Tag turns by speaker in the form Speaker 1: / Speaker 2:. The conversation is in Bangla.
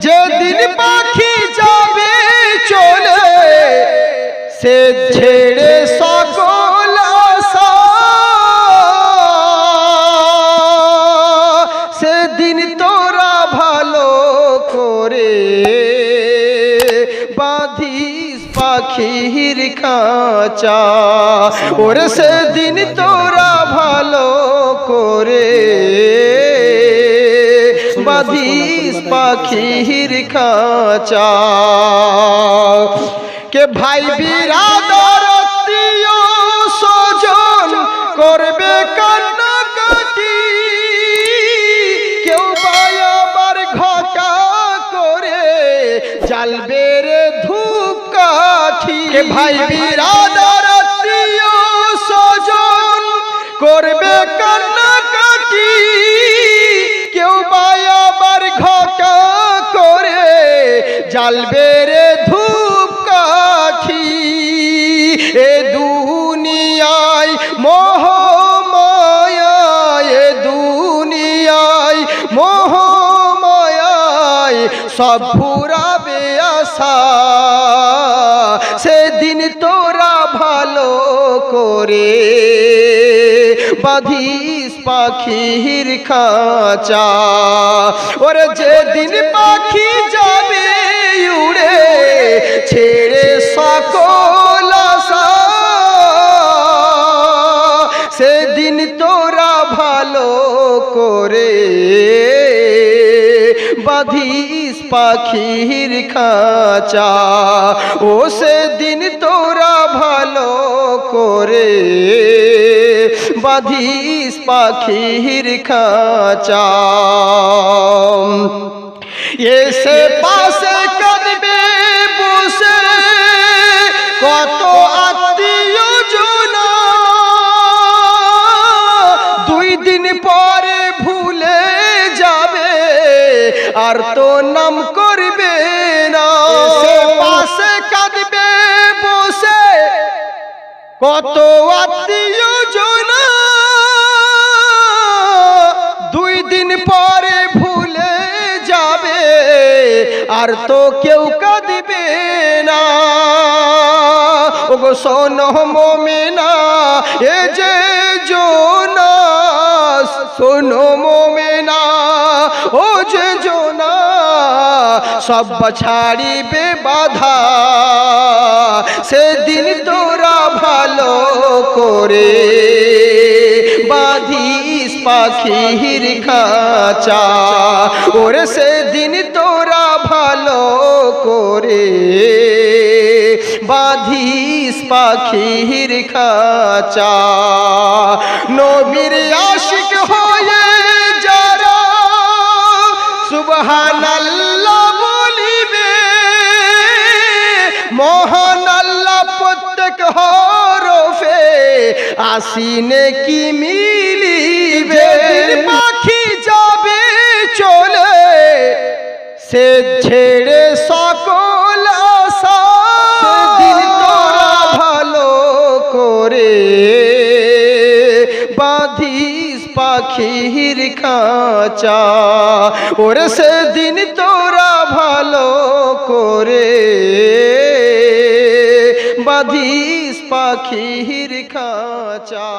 Speaker 1: যেদিন পাখি যাবে চলে, সে ছেড়ে সকল সেদিন তোরা ভালো করে বাঁধিস পাখির খাঁচা ওরে সেদিন তোরা ভালো করে পাখির খাঁচা। কে ভাই বিরাদর আত্মীয় স্বজন করবে কান্নাকাটি? কেউ ভাই আবার ঘটা করে জ্বালবে রে ধূপ কাঠি কে ভাই বিরাদর স্বজন করবে জ্বালবে রে ধূপ কাঠি, এ দুনিয়ায় মোহ মায়ায় দুনিয়ায় মোহ মায়ায় সব ফুরাবে আশা। সেদিন তোরা ভালো করে বাঁধিস পাখির খাঁচা। ওরে যেদিন পাখি করে। বাঁধিস পাখির খাঁচা। ও সেদিন তোরা ভালো করে। বাঁধিস পাখির খাঁচা। এসে পাশে আর তো নাম করবে না। পাশে কাঁদবে বসে। কত আত্মীয় জনা। দুই দিন পরে ভুলে যাবে আর তো কেউ কাঁদবে না। ওগো শোনো মোমেনা এ যে জোনা শোনো মোমেনা। ও যে জোনা, সব ছাড়িবে বাধা। সেদিন তোরা ভালো করে বাঁধিস পাখির খাঁচা। ওরে সেদিন তোরা ভালো করে বাঁধিস পাখির খাঁচা। নবীর আশিক মহান আল্লাহ প্রত্যেক হরফে আসিনে কি মিলিবে? পাখি যাবে চলে সে ছেড়ে সকল আশা তোরা ভালো করে বাঁধিস পাখির খাঁচা। ওরে সেদিন তোরা ভালো করে বাঁধিস পাখির খাঁচা।